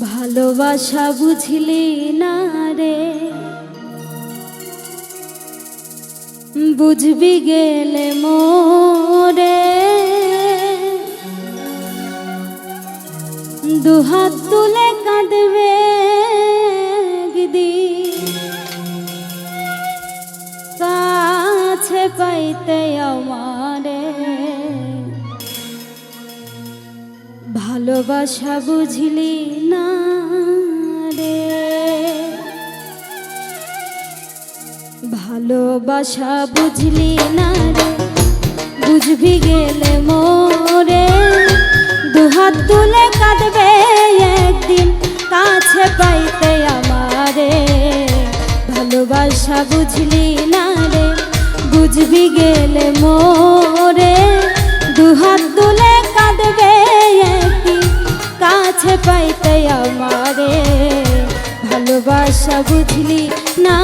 ভালোবাসা বুঝলি না রে। বুঝবি গেলে মোরে। দুহাত তুলে কাঁদবে। ভালোবাসা বুঝলি না রে। ভালোবাসা বুঝলি না রে। বুঝবি গেলে মোরে। দুহাত তুলে কাঁদবে একদিন, কাছে পাইতে আমারে। ভালোবাসা বুঝলি না রে। বুঝবি গেলে মোরে। দুহাত তুলে ভালোবাসা বুঝলি না?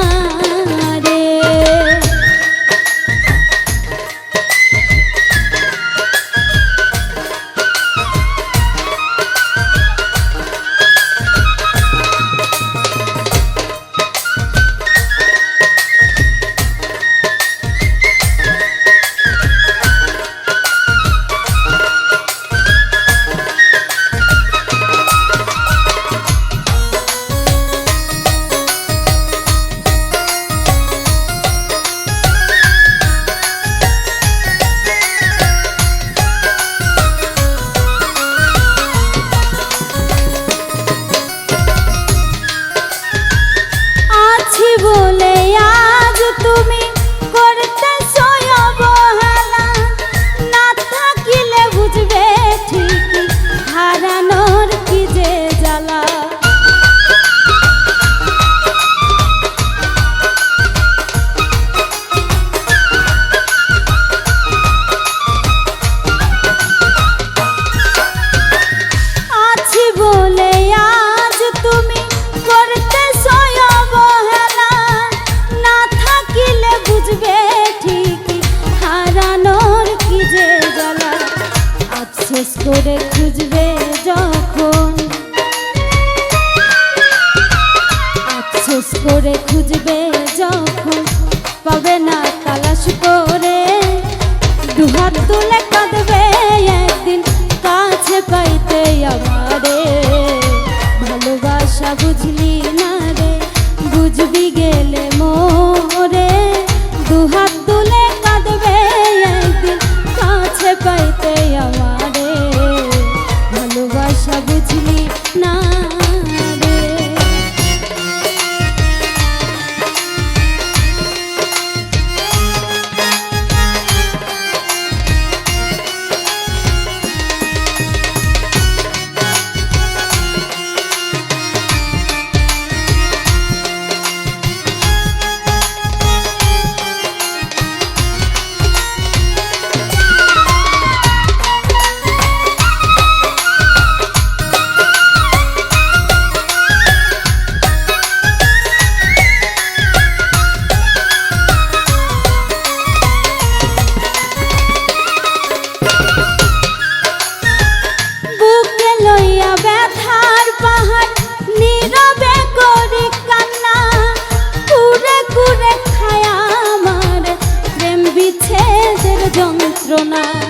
don't throw now.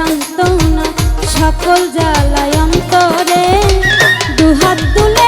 সান্ত্বনা সকল জ্বালায় অন্তরে দুহাত দুলে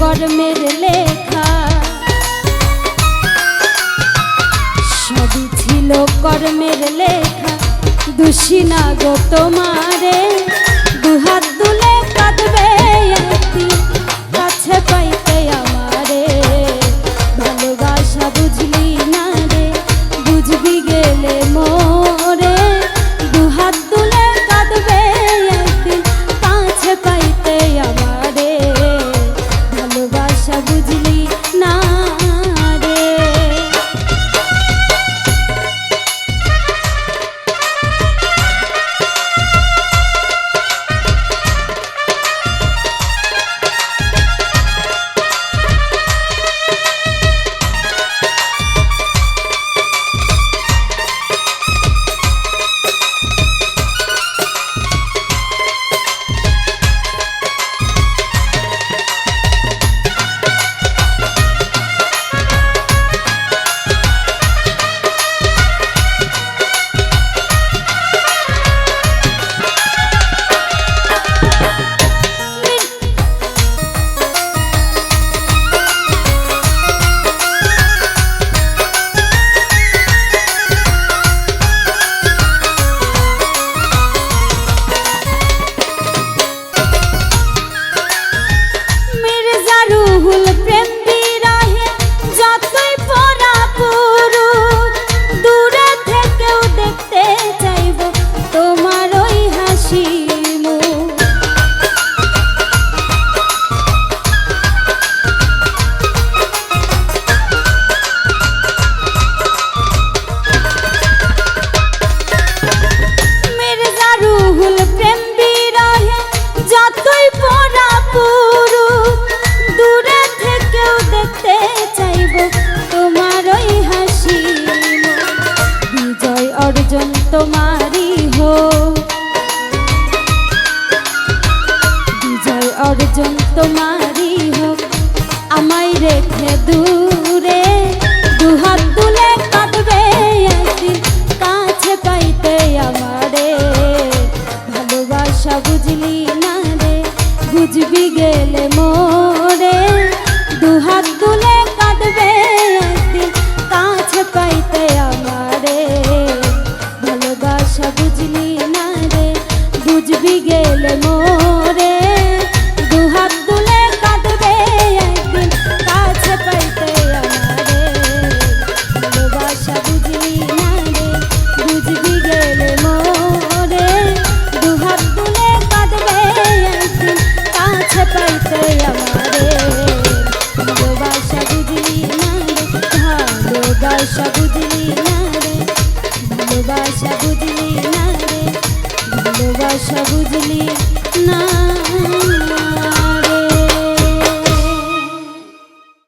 কর্মের লেখা। সবই ছিল কর্মের লেখা। দোষী না গো তোমারে। দুহাত গেলে মোরে